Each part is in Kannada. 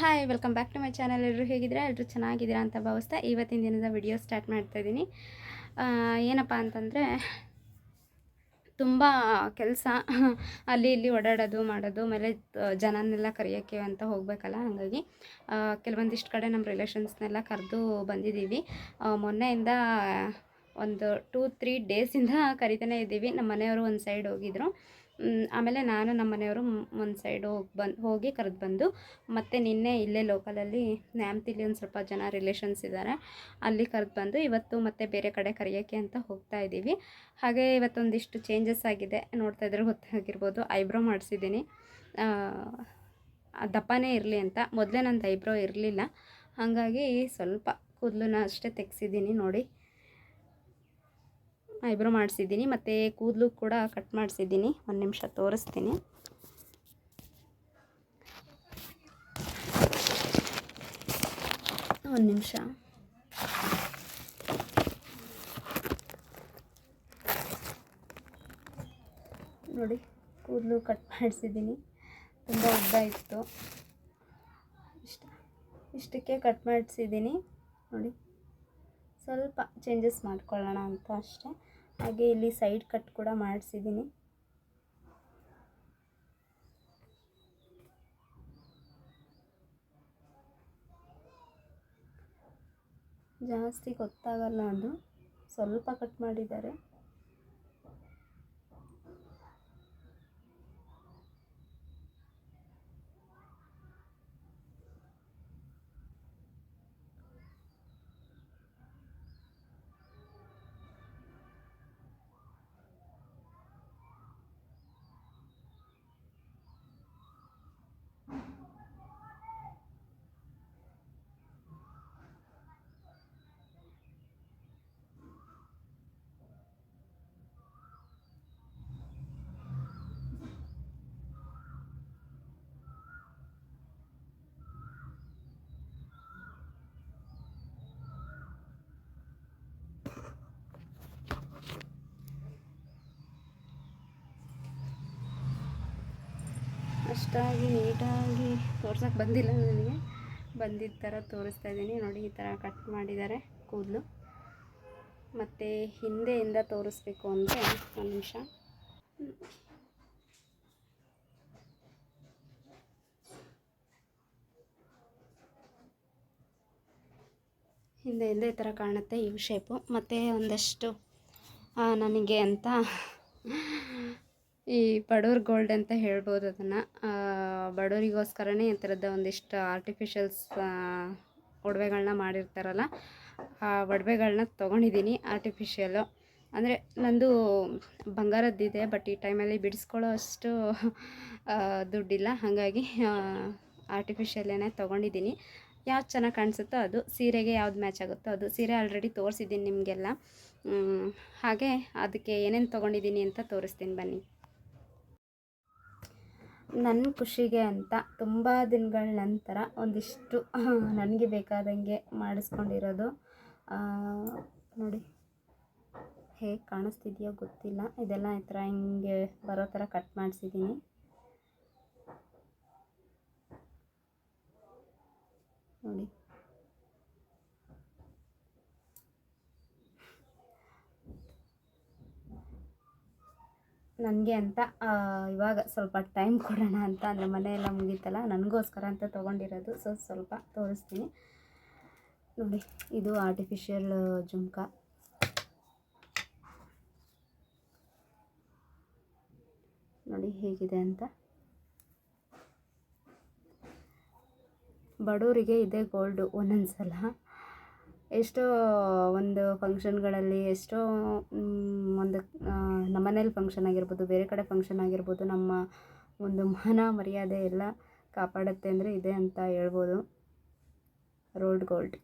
Hi welcome back to my channel ಎಲ್ಲರೂ ಹೇಗಿದ್ದೀರಾ? ಎಲ್ಲರೂ ಚೆನ್ನಾಗಿದ್ದೀರಾ ಅಂತ ಭಾವಿಸ್ತಾ ಇವತ್ತಿನ ದಿನದ ವಿಡಿಯೋ ಸ್ಟಾರ್ಟ್ ಮಾಡ್ತಾ ಇದ್ದೀನಿ. ಏನಪ್ಪ ಅಂತಂದರೆ, ತುಂಬ ಕೆಲಸ. ಅಲ್ಲಿ ಇಲ್ಲಿ ಓಡಾಡೋದು, ಮಾಡೋದು, ಆಮೇಲೆ ಜನನ್ನೆಲ್ಲ ಕರೆಯೋಕ್ಕೆ ಅಂತ ಹೋಗಬೇಕಲ್ಲ, ಹಾಗಾಗಿ ಕೆಲವೊಂದಿಷ್ಟು ಕಡೆ ನಮ್ಮ ರಿಲೇಷನ್ಸ್ನೆಲ್ಲ ಕರೆದು ಬಂದಿದ್ದೀವಿ. ಮೊನ್ನೆಯಿಂದ ಒಂದು ಟೂ ತ್ರೀ ಡೇಸಿಂದ ಕರಿತಾನೆ ಇದ್ದೀವಿ. ನಮ್ಮ ಮನೆಯವರು ಒಂದು ಸೈಡ್ ಹೋಗಿದ್ರು. ಆಮೇಲೆ ನಾನು ನಮ್ಮ ಮನೆಯವರು ಒಂದು ಸೈಡ್ ಹೋಗಿ ಬಂದು, ಹೋಗಿ ಕರೆದು ಬಂದು ಮತ್ತು ನಿನ್ನೆ ಇಲ್ಲೇ ಲೋಕಲಲ್ಲಿ ನ್ಯಾಮ್ತಿಲಿ ಒಂದು ಸ್ವಲ್ಪ ಜನ ರಿಲೇಷನ್ಸ್ ಇದ್ದಾರೆ ಅಲ್ಲಿ ಕರೆದು ಬಂದು ಇವತ್ತು ಮತ್ತೆ ಬೇರೆ ಕಡೆ ಕರೆಯೋಕ್ಕೆ ಅಂತ ಹೋಗ್ತಾ ಇದ್ದೀವಿ. ಹಾಗೆ ಇವತ್ತೊಂದಿಷ್ಟು ಚೇಂಜಸ್ ಆಗಿದೆ. ನೋಡ್ತಾ ಇದ್ರೆ ಗೊತ್ತಾಗಿರ್ಬೋದು. ಐಬ್ರೋ ಮಾಡಿಸಿದ್ದೀನಿ. ದಪ್ಪನೇ ಇರಲಿ ಅಂತ. ಮೊದಲೇ ನಂದು ಐಬ್ರೋ ಇರಲಿಲ್ಲ. ಹಾಗಾಗಿ ಸ್ವಲ್ಪ ಕೂದಲನ್ನ ಅಷ್ಟೇ ತೆಗ್ಸಿದ್ದೀನಿ ನೋಡಿ. ಐಬ್ರೋ ಮಾಡಿಸಿದ್ದೀನಿ. ಮತ್ತು ಕೂದಲು ಕೂಡ ಕಟ್ ಮಾಡಿಸಿದ್ದೀನಿ. ಒಂದು ನಿಮಿಷ ತೋರಿಸ್ತೀನಿ. ಒಂದು ನಿಮಿಷ. ನೋಡಿ, ಕೂದಲು ಕಟ್ ಮಾಡಿಸಿದ್ದೀನಿ. ತುಂಬ ಉದ್ದ ಇತ್ತು. ಇಷ್ಟ, ಇಷ್ಟಕ್ಕೆ ಕಟ್ ಮಾಡಿಸಿದ್ದೀನಿ. ನೋಡಿ, ಸ್ವಲ್ಪ ಚೇಂಜಸ್ ಮಾಡ್ಕೊಳ್ಳೋಣ ಅಂತ ಅಷ್ಟೇ. ಹಾಗೆ ಇಲ್ಲಿ ಸೈಡ್ ಕಟ್ ಕೂಡ ಮಾಡಿಸಿದ್ದೀನಿ ಜಾಸ್ತಿ ಗೊತ್ತಾಗಲ್ಲ ಅದು. ಸ್ವಲ್ಪ ಕಟ್ ಮಾಡಿದ್ದಾರೆ. ಅಷ್ಟಾಗಿ ನೀಟಾಗಿ ತೋರ್ಸೋಕೆ ಬಂದಿಲ್ಲ ನನಗೆ. ಬಂದಿದ್ದ ಥರ ತೋರಿಸ್ತಾ ಇದ್ದೀನಿ. ನೋಡಿ, ಈ ಥರ ಕಟ್ ಮಾಡಿದ್ದಾರೆ ಕೂದಲು. ಮತ್ತು ಹಿಂದೆಯಿಂದ ತೋರಿಸ್ಬೇಕು ಅಂದರೆ ಒಂದು ನಿಮಿಷ. ಹಿಂದೆ ಹಿಂದೆ ಈ ಥರ ಕಾಣುತ್ತೆ ಯು ಶೇಪು ಮತ್ತು ಒಂದಷ್ಟು ನನಗೆ ಅಂತ ಈ ಬಡವ್ರ ಗೋಲ್ಡ್ ಅಂತ ಹೇಳ್ಬೋದು ಅದನ್ನು. ಬಡವರಿಗೋಸ್ಕರನೇ ಈ ಥರದ ಒಂದಿಷ್ಟು ಆರ್ಟಿಫಿಷಿಯಲ್ಸ್ ಒಡವೆಗಳನ್ನ ಮಾಡಿರ್ತಾರಲ್ಲ, ಆ ಒಡವೆಗಳನ್ನ ತೊಗೊಂಡಿದ್ದೀನಿ ಆರ್ಟಿಫಿಷಿಯಲು ಅಂದರೆ ನಂದು ಬಂಗಾರದ್ದಿದೆ ಬಟ್ ಈ ಟೈಮಲ್ಲಿ ಬಿಡಿಸ್ಕೊಳ್ಳೋ ಅಷ್ಟು ದುಡ್ಡಿಲ್ಲ. ಹಾಗಾಗಿ ಆರ್ಟಿಫಿಷಿಯಲ್ಲೇನೆ ತೊಗೊಂಡಿದ್ದೀನಿ ಯಾವ್ದು ಚೆನ್ನಾಗಿ ಕಾಣಿಸುತ್ತೋ ಅದು. ಸೀರೆಗೆ ಯಾವ್ದು ಮ್ಯಾಚ್ ಆಗುತ್ತೋ ಅದು. ಸೀರೆ ಆಲ್ರೆಡಿ ತೋರಿಸಿದ್ದೀನಿ ನಿಮಗೆಲ್ಲ. ಹಾಗೆ ಅದಕ್ಕೆ ಏನೇನು ತೊಗೊಂಡಿದ್ದೀನಿ ಅಂತ ತೋರಿಸ್ತೀನಿ ಬನ್ನಿ. ನನ್ನ ಖುಷಿಗೆ ಅಂತ ತುಂಬ ದಿನಗಳ ನಂತರ ಒಂದಿಷ್ಟು ನನಗೆ ಬೇಕಾದಂಗೆ ಮಾಡಿಸ್ಕೊಂಡಿರೋದು. ನೋಡಿ. ಹೇಗೆ ಕಾಣಿಸ್ತಿದೆಯೋ ಗೊತ್ತಿಲ್ಲ. ಇದೆಲ್ಲ ಈ ಥರ ಹಿಂಗೆ ಬರೋ ಥರ ಕಟ್ ಮಾಡಿಸಿದ್ದೀನಿ ನೋಡಿ. ನನಗೆ ಅಂತ ಇವಾಗ ಸ್ವಲ್ಪ ಟೈಮ್ ಕೊಡೋಣ ಅಂತ ಅಂದರೆ ಮನೆಯೆಲ್ಲ ಮುಗೀತಲ್ಲ, ನನಗೋಸ್ಕರ ಅಂತ ತೊಗೊಂಡಿರೋದು. ಸೊ ಸ್ವಲ್ಪ ತೋರಿಸ್ತೀನಿ. ನೋಡಿ, ಇದು ಆರ್ಟಿಫಿಷಿಯಲ್ ಜುಮ್ಕ. ನೋಡಿ, ಹೇಗಿದೆ ಅಂತ. ಬಡವರಿಗೆ ಇದೆ ಗೋಲ್ಡು ಒಂದೊಂದು ಸಲ ಎಷ್ಟೋ ಒಂದು ಫಂಕ್ಷನ್ಗಳಲ್ಲಿ ಎಷ್ಟೋ ಒಂದು ನಮ್ಮನೇಲಿ ಫಂಕ್ಷನ್ ಆಗಿರ್ಬೋದು, ಬೇರೆ ಕಡೆ ಫಂಕ್ಷನ್ ಆಗಿರ್ಬೋದು, ನಮ್ಮ ಒಂದು ಮಾನ ಮರ್ಯಾದೆ ಎಲ್ಲ ಕಾಪಾಡುತ್ತೆ ಅಂದರೆ ಇದೆ ಅಂತ ಹೇಳ್ಬೋದು. Rolled gold.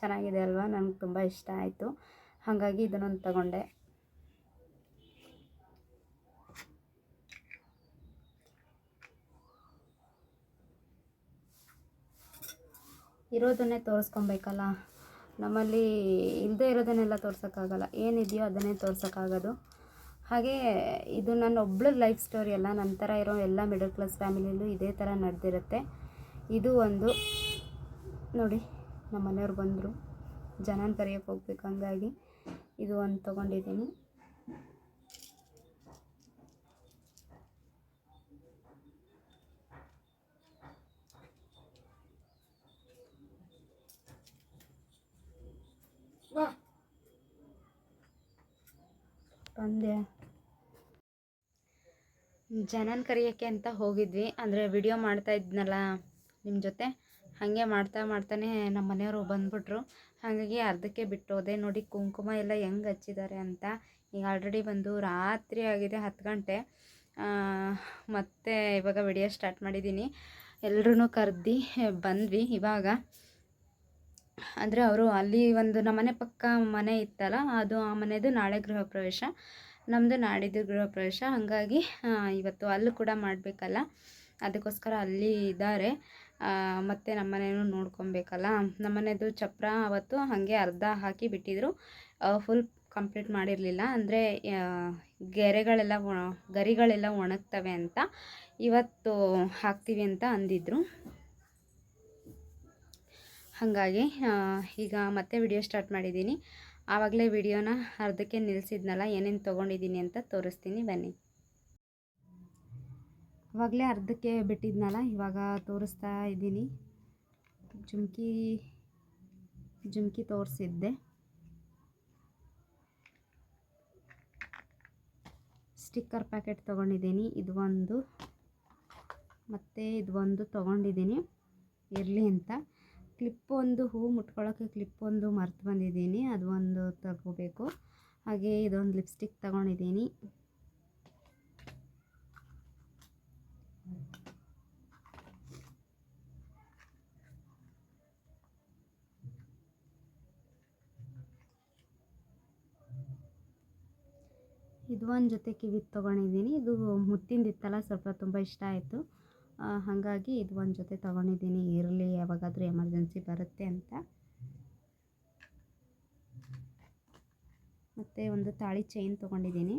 ಚೆನ್ನಾಗಿದೆ ಅಲ್ವಾ? ನನಗೆ ತುಂಬ ಇಷ್ಟ ಆಯಿತು. ಹಾಗಾಗಿ ಇದನ್ನೊಂದು ತಗೊಂಡೆ. ಇರೋದನ್ನೇ ತೋರಿಸ್ಕೊಬೇಕಲ್ಲ? ನಮ್ಮಲ್ಲಿ ಇಲ್ಲದೆ ಇರೋದನ್ನೆಲ್ಲ ತೋರ್ಸೋಕ್ಕಾಗಲ್ಲ. ಏನಿದೆಯೋ ಅದನ್ನೇ ತೋರ್ಸೋಕ್ಕಾಗೋದು. ಹಾಗೆ ಇದು ನನ್ನ ಒಬ್ಳ ಲೈಫ್ ಸ್ಟೋರಿ ಅಲ್ಲ. ನನ್ನ ಥರ ಇರೋ ಎಲ್ಲ ಮಿಡಲ್ ಕ್ಲಾಸ್ ಫ್ಯಾಮಿಲಿಯಲ್ಲೂ ಇದೇ ಥರ ನಡೆದಿರುತ್ತೆ. ಇದು ಒಂದು, ನೋಡಿ ನಮ್ಮ ಮನೆಯವ್ರು ಬಂದರು. ಜನನ ಕರೆಯೋಕೆ ಹೋಗ್ಬೇಕು ಹಂಗಾಗಿ. ಇದು ಒಂದು ತೊಗೊಂಡಿದ್ದೀನಿ. ಬಂದೆ ಜನನ ಕರೆಯೋಕ್ಕೆ ಅಂತ ಹೋಗಿದ್ವಿ. ಅಂದರೆ ವಿಡಿಯೋ ಮಾಡ್ತಾ ಇದ್ನಲ್ಲ ನಿಮ್ಮ ಜೊತೆ? ಹಾಗೆ ಮಾಡ್ತಾ ಮಾಡ್ತಾನೆ ನಮ್ಮ ಮನೆಯವರು ಬಂದ್ಬಿಟ್ರು. ಹಾಗಾಗಿ ಅರ್ಧಕ್ಕೆ ಬಿಟ್ಟು ಹೋದೆ ನೋಡಿ ಕುಂಕುಮ ಎಲ್ಲ ಹೆಂಗೆ ಹಚ್ಚಿದ್ದಾರೆ ಅಂತ. ಈಗ ಆಲ್ರೆಡಿ ಬಂದು ರಾತ್ರಿ ಆಗಿದೆ, ಹತ್ತು ಗಂಟೆ. ಮತ್ತೆ ಇವಾಗ ವಿಡಿಯೋ ಸ್ಟಾರ್ಟ್ ಮಾಡಿದ್ದೀನಿ. ಎಲ್ಲರೂ ಕರೆದು ಬಂದ್ವಿ ಇವಾಗ. ಅಂದರೆ ಅವರು ಅಲ್ಲಿ ಒಂದು ನಮ್ಮ ಮನೆ ಪಕ್ಕ ಮನೆ ಇತ್ತಲ್ಲ, ಅದು ಆ ಮನೆಯದು ನಾಳೆ ಗೃಹ ಪ್ರವೇಶ. ನಮ್ಮದು ನಾಡಿದ್ದು ಗೃಹ ಪ್ರವೇಶ. ಹಾಗಾಗಿ ಇವತ್ತು ಅಲ್ಲೂ ಕೂಡ ಮಾಡಬೇಕಲ್ಲ. ಅದಕ್ಕೋಸ್ಕರ ಅಲ್ಲಿ ಇದ್ದಾರೆ. ಮತ್ತು ನಮ್ಮನೇನೂ ನೋಡ್ಕೊಬೇಕಲ್ಲ. ನಮ್ಮನೆದು ಚಪ್ರ ಅವತ್ತು ಹಾಗೆ ಅರ್ಧ ಹಾಕಿ ಬಿಟ್ಟಿದ್ರು. ಫುಲ್ ಕಂಪ್ಲೀಟ್ ಮಾಡಿರಲಿಲ್ಲ. ಅಂದರೆ ಗೆರೆಗಳೆಲ್ಲ ಗರಿಗಳೆಲ್ಲ ಒಣಗ್ತವೆ ಅಂತ ಇವತ್ತು ಹಾಕ್ತೀವಿ ಅಂತ ಅಂದಿದ್ರು. ಹಾಗಾಗಿ ಈಗ ಮತ್ತೆ ವಿಡಿಯೋ ಸ್ಟಾರ್ಟ್ ಮಾಡಿದ್ದೀನಿ. ಆವಾಗಲೇ ವಿಡಿಯೋನ ಅರ್ಧಕ್ಕೆ ನಿಲ್ಲಿಸಿದ್ನಲ್ಲ ಏನೇನು ತೊಗೊಂಡಿದ್ದೀನಿ ಅಂತ ತೋರಿಸ್ತೀನಿ, ಬನ್ನಿ. ಆವಾಗಲೇ ಅರ್ಧಕ್ಕೆ ಬಿಟ್ಟಿದ್ನಲ್ಲ, ಇವಾಗ ತೋರಿಸ್ತಾ ಇದ್ದೀನಿ. ಜುಮ್ಕಿ ಜುಮ್ಕಿ ತೋರಿಸಿದ್ದೆ. ಸ್ಟಿಕ್ಕರ್ ಪ್ಯಾಕೆಟ್ ತೊಗೊಂಡಿದ್ದೀನಿ, ಇದು ಒಂದು. ಮತ್ತು ಇದು ಒಂದು ತೊಗೊಂಡಿದ್ದೀನಿ, ಇರಲಿ ಅಂತ. ಕ್ಲಿಪ್ ಒಂದು ಹೂ ಮುಟ್ಕೊಳ್ಳೋಕ್ಕೆ ಕ್ಲಿಪ್ ಒಂದು ಮರ್ತು ಬಂದಿದ್ದೀನಿ, ಅದು ಒಂದು ತಗೋಬೇಕು. ಹಾಗೆ ಇದೊಂದು ಲಿಪ್ಸ್ಟಿಕ್ ತಗೊಂಡಿದ್ದೀನಿ. ಇದು ಒಂದು ಜೊತೆ ಕಿವಿ ತೊಗೊಂಡಿದ್ದೀನಿ. ಇದು ಮುತ್ತಿಂದಿತ್ತಲ್ಲ, ಸ್ವಲ್ಪ ತುಂಬ ಇಷ್ಟ ಆಯಿತು. ಹಾಗಾಗಿ ಇದು ಒಂದು ಜೊತೆ ತೊಗೊಂಡಿದ್ದೀನಿ. ಇರಲಿ, ಯಾವಾಗಾದರೂ ಎಮರ್ಜೆನ್ಸಿ ಬರುತ್ತೆ ಅಂತ. ಮತ್ತು ಒಂದು ತಾಳಿ ಚೈನ್ ತೊಗೊಂಡಿದ್ದೀನಿ.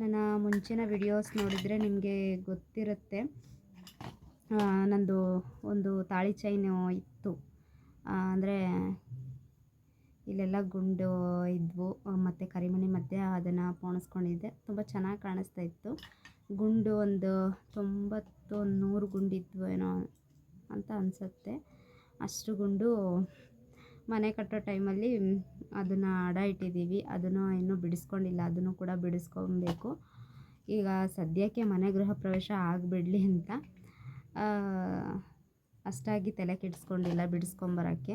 ನನ್ನ ಮುಂಚಿನ ವಿಡಿಯೋಸ್ ನೋಡಿದರೆ ನಿಮಗೆ ಗೊತ್ತಿರುತ್ತೆ. ನಂದು ಒಂದು ತಾಳಿ ಚೈನು ಇತ್ತು. ಅಂದರೆ ಇಲ್ಲೆಲ್ಲ ಗುಂಡು ಇದ್ವು ಮತ್ತು ಕರಿಮಣಿ ಮಧ್ಯೆ ಅದನ್ನು ಪೋಣಿಸ್ಕೊಂಡಿದ್ದೆ. ತುಂಬ ಚೆನ್ನಾಗಿ ಕಾಣಿಸ್ತಾ ಇತ್ತು. ಗುಂಡು ಒಂದು ತೊಂಬತ್ತು ನೂರು ಗುಂಡಿದ್ವು ಏನೋ ಅಂತ ಅನಿಸುತ್ತೆ. ಅಷ್ಟು ಗುಂಡು ಮನೆ ಕಟ್ಟೋ ಟೈಮಲ್ಲಿ ಅದನ್ನು ಅಡ ಇಟ್ಟಿದ್ದೀವಿ. ಅದನ್ನು ಇನ್ನೂ ಬಿಡಿಸ್ಕೊಂಡಿಲ್ಲ. ಅದನ್ನು ಕೂಡ ಬಿಡಿಸ್ಕೊಬೇಕು. ಈಗ ಸದ್ಯಕ್ಕೆ ಮನೆ ಗೃಹ ಪ್ರವೇಶ ಆಗಿಬಿಡಲಿ ಅಂತ ಅಷ್ಟಾಗಿ ತಲೆ ಕೆಡಿಸ್ಕೊಂಡಿಲ್ಲ ಬಿಡಿಸ್ಕೊಂಬರೋಕ್ಕೆ.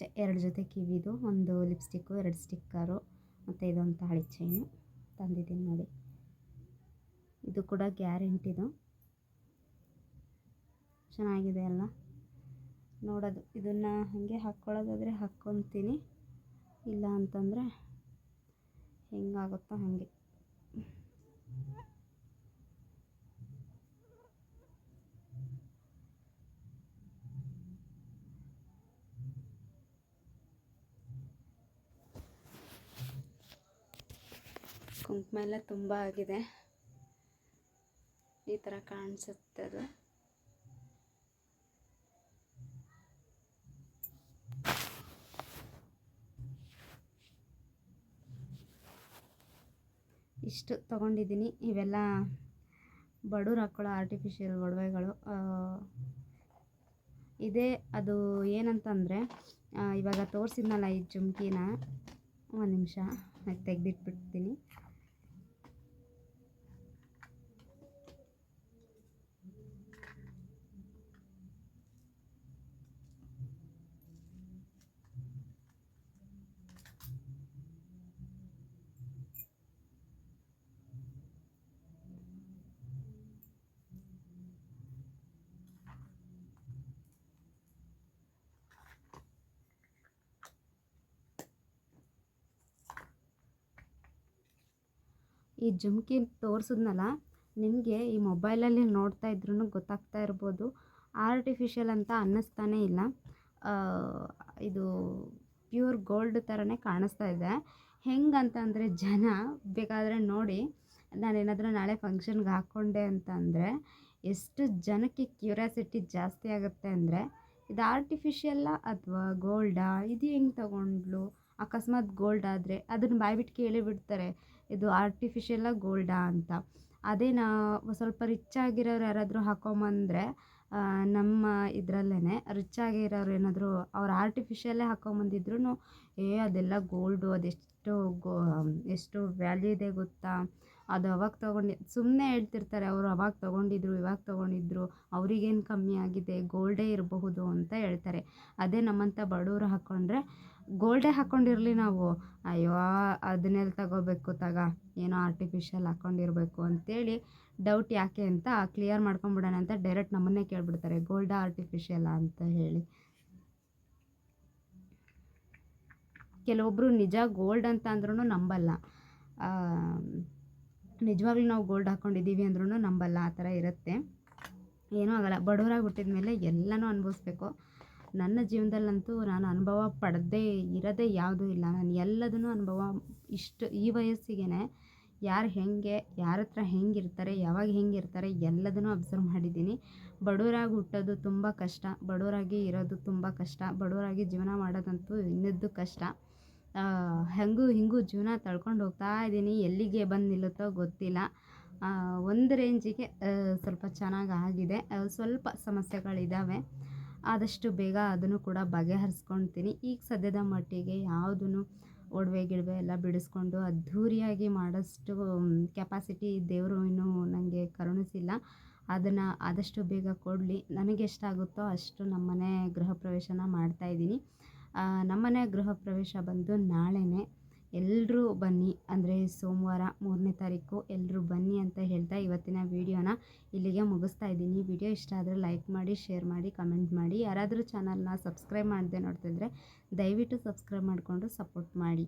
ಇಷ್ಟೇ ಎರಡು ಜೊತೆ ಕಿವಿದು, ಒಂದು ಲಿಪ್ಸ್ಟಿಕ್ಕು, ಎರಡು ಸ್ಟಿಕ್ಕರು, ಮತ್ತು ಇದೊಂದು ತಾಳಿ ಚೈನು ತಂದಿದ್ದೀನಿ ನೋಡಿ. ಇದು ಕೂಡ ಗ್ಯಾರಂಟಿದು. ಚೆನ್ನಾಗಿದೆ ಅಲ್ಲ? ನೋಡೋದು, ಇದನ್ನು ಹಾಗೆ ಹಾಕ್ಕೊಳ್ಳೋದಾದರೆ ಹಾಕ್ಕೊತೀನಿ. ಇಲ್ಲ ಅಂತಂದರೆ ಹೆಂಗಾಗುತ್ತೋ ಹಾಗೆ. ಕುಂಕುಮ ಎಲ್ಲ ತುಂಬ ಆಗಿದೆ. ಈ ಥರ ಕಾಣಿಸುತ್ತೆ ಅದು. ಇಷ್ಟು ತೊಗೊಂಡಿದ್ದೀನಿ. ಇವೆಲ್ಲ ಬಡವ್ರು ಹಾಕ್ಕೊಳ್ಳೋ ಆರ್ಟಿಫಿಷಿಯಲ್ ಒಡವೆಗಳು. ಇದೇ. ಅದು ಏನಂತಂದರೆ ಇವಾಗ ತೋರಿಸಿದ್ನಲ್ಲ ಈ ಜುಮ್ಕಿನ. ಒಂದು ನಿಮಿಷ ತೆಗೆದಿಟ್ಬಿಡ್ತೀನಿ. ಈ ಜುಮ್ಕಿ ತೋರಿಸಿದ್ನಲ್ಲ, ನಿಮಗೆ ಈ ಮೊಬೈಲಲ್ಲಿ ನೋಡ್ತಾ ಇದ್ರೂ ಗೊತ್ತಾಗ್ತಾ ಇರ್ಬೋದು. ಆರ್ಟಿಫಿಷಿಯಲ್ ಅಂತ ಅನ್ನಿಸ್ತಾನೇ ಇಲ್ಲ. ಇದು ಪ್ಯೂರ್ ಗೋಲ್ಡ್ ಥರನೇ ಕಾಣಿಸ್ತಾ ಇದೆ. ಹೆಂಗಂತ ಅಂದರೆ ಜನ ಬೇಕಾದರೆ ನೋಡಿ, ನಾನೇನಾದರೂ ನಾಳೆ ಫಂಕ್ಷನ್ಗೆ ಹಾಕ್ಕೊಂಡೆ ಅಂತ ಅಂದರೆ ಎಷ್ಟು ಜನಕ್ಕೆ ಕ್ಯೂರಿಯಾಸಿಟಿ ಜಾಸ್ತಿ ಆಗುತ್ತೆ ಅಂದರೆ, ಇದು ಆರ್ಟಿಫಿಷಿಯಲ್ಲ ಅಥವಾ ಗೋಲ್ಡಾ ಇದು ಹೆಂಗೆ ತಗೊಂಡ್ಲು? ಅಕಸ್ಮಾತ್ ಗೋಲ್ಡ್ ಆದರೆ ಅದನ್ನು ಬಾಯ್ಬಿಟ್ಟು ಕೇಳಿ ಬಿಡ್ತಾರೆ ಇದು ಆರ್ಟಿಫಿಷಿಯಲ್ಲ ಗೋಲ್ಡಾ ಅಂತ. ಅದೇ ನಾ ಸ್ವಲ್ಪ ರಿಚ್ ಆಗಿರೋರು ಯಾರಾದರೂ ಹಾಕೊಂಬಂದರೆ ನಮ್ಮ ಇದರಲ್ಲೇ ರಿಚ್ ಆಗಿರೋರು ಏನಾದರೂ ಅವ್ರು ಆರ್ಟಿಫಿಷಿಯಲ್ಲೇ ಹಾಕೊಂಬಂದಿದ್ರು ಏ, ಅದೆಲ್ಲ ಗೋಲ್ಡು ಅದೆಷ್ಟು ಗೋ, ಎಷ್ಟು ವ್ಯಾಲ್ಯೂ ಇದೆ ಗೊತ್ತಾ? ಅದು ಅವಾಗ ತೊಗೊಂಡು ಸುಮ್ಮನೆ ಹೇಳ್ತಿರ್ತಾರೆ ಅವರು ಅವಾಗ ತೊಗೊಂಡಿದ್ರು, ಇವಾಗ ತೊಗೊಂಡಿದ್ರು, ಅವರಿಗೇನು ಕಮ್ಮಿ ಆಗಿದೆ ಗೋಲ್ಡೇ ಇರಬಹುದು ಅಂತ ಹೇಳ್ತಾರೆ. ಅದೇ ನಮ್ಮಂಥ ಬಡವರು ಹಾಕ್ಕೊಂಡ್ರೆ ಗೋಲ್ಡೇ ಹಾಕ್ಕೊಂಡಿರಲಿ ನಾವು. ಅಯ್ಯೋ ಅದನ್ನೆಲ್ಲಿ ತಗೋಬೇಕು ತಗ. ಏನೋ ಆರ್ಟಿಫಿಷಿಯಲ್ ಹಾಕ್ಕೊಂಡಿರ್ಬೇಕು ಅಂತೇಳಿ ಡೌಟ್ ಯಾಕೆ ಅಂತ ಕ್ಲಿಯರ್ ಮಾಡ್ಕೊಂಬಿಡೋಣ ಅಂತ ಡೈರೆಕ್ಟ್ ನಮ್ಮನ್ನೇ ಕೇಳಿಬಿಡ್ತಾರೆ. ಗೋಲ್ಡಾ ಆರ್ಟಿಫಿಷಿಯಲ್ ಅಂತ ಹೇಳಿ. ಕೆಲವೊಬ್ಬರು ನಿಜ ಗೋಲ್ಡ್ ಅಂತ ಅಂದ್ರೂ ನಂಬಲ್ಲ. ನಿಜವಾಗ್ಲೂ ನಾವು ಗೋಲ್ಡ್ ಹಾಕ್ಕೊಂಡಿದ್ದೀವಿ ಅಂದ್ರೂ ನಂಬಲ್ಲ. ಆ ಥರ ಇರುತ್ತೆ. ಏನೂ ಆಗಲ್ಲ. ಬಡವರಾಗಿ ಹುಟ್ಟಿದ ಮೇಲೆ ಎಲ್ಲನೂ ಅನುಭವಿಸ್ಬೇಕು. ನನ್ನ ಜೀವನದಲ್ಲಂತೂ ನಾನು ಅನುಭವ ಪಡೆದೇ ಇರೋದೇ ಯಾವುದೂ ಇಲ್ಲ. ನಾನು ಎಲ್ಲದನ್ನೂ ಅನುಭವ ಇಷ್ಟು ಈ ವಯಸ್ಸಿಗೆ ಯಾರು ಹೇಗೆ, ಯಾರ ಹತ್ರ ಹೆಂಗಿರ್ತಾರೆ, ಯಾವಾಗ ಹೆಂಗಿರ್ತಾರೆ ಎಲ್ಲದನ್ನೂ ಅಬ್ಸರ್ವ್ ಮಾಡಿದ್ದೀನಿ. ಬಡವರಾಗಿ ಹುಟ್ಟೋದು ತುಂಬ ಕಷ್ಟ, ಬಡವರಾಗಿ ಇರೋದು ತುಂಬ ಕಷ್ಟ, ಬಡವರಾಗಿ ಜೀವನ ಮಾಡೋದಂತೂ ಇನ್ನದ್ದು ಕಷ್ಟ. ಹೆಂಗೂ ಹಿಂಗೂ ಜೀವನ ತಳ್ಕೊಂಡು ಹೋಗ್ತಾ ಇದ್ದೀನಿ. ಎಲ್ಲಿಗೆ ಬಂದು ನಿಲ್ಲುತ್ತೋ ಗೊತ್ತಿಲ್ಲ. ಒಂದು ರೇಂಜಿಗೆ ಸ್ವಲ್ಪ ಚೆನ್ನಾಗಿ ಆಗಿದೆ. ಸ್ವಲ್ಪ ಸಮಸ್ಯೆಗಳಿದ್ದಾವೆ ಆದಷ್ಟು ಬೇಗ ಅದನ್ನು ಕೂಡ ಬಗೆಹರಿಸ್ಕೊಳ್ತೀನಿ. ಈಗ ಸದ್ಯದ ಮಟ್ಟಿಗೆ ಯಾವುದೂ ಒಡವೆ, ಗಿಡವೆ ಎಲ್ಲ ಬಿಡಿಸ್ಕೊಂಡು ಅದ್ಧೂರಿಯಾಗಿ ಮಾಡೋಷ್ಟು ಕೆಪಾಸಿಟಿ ದೇವರು ಇನ್ನೂ ನನಗೆ ಕರುಣಿಸಿಲ್ಲ. ಅದನ್ನು ಆದಷ್ಟು ಬೇಗ ಕೊಡಲಿ. ನನಗೆ ಎಷ್ಟಾಗುತ್ತೋ ಅಷ್ಟು ನಮ್ಮನೆ ಗೃಹ ಪ್ರವೇಶನ ಮಾಡ್ತಾಯಿದ್ದೀನಿ ನಮ್ಮನೆ ಗೃಹ ಪ್ರವೇಶ ಬಂದು ನಾಳೆನೇ. ಎಲ್ಲರೂ ಬನ್ನಿ. ಅಂದರೆ ಸೋಮವಾರ ಮೂರನೇ ತಾರೀಕು ಎಲ್ಲರೂ ಬನ್ನಿ ಅಂತ ಹೇಳ್ತಾ ಇವತ್ತಿನ ವೀಡಿಯೋನ ಇಲ್ಲಿಗೆ ಮುಗಿಸ್ತಾ ಇದ್ದೀನಿ. ವಿಡಿಯೋ ಇಷ್ಟ ಆದರೆ ಲೈಕ್ ಮಾಡಿ, ಶೇರ್ ಮಾಡಿ, ಕಮೆಂಟ್ ಮಾಡಿ. ಯಾರಾದರೂ ಚಾನಲ್ನ ಸಬ್ಸ್ಕ್ರೈಬ್ ಮಾಡದೆ ನೋಡ್ತಿದ್ರೆ ದಯವಿಟ್ಟು ಸಬ್ಸ್ಕ್ರೈಬ್ ಮಾಡಿಕೊಂಡು ಸಪೋರ್ಟ್ ಮಾಡಿ.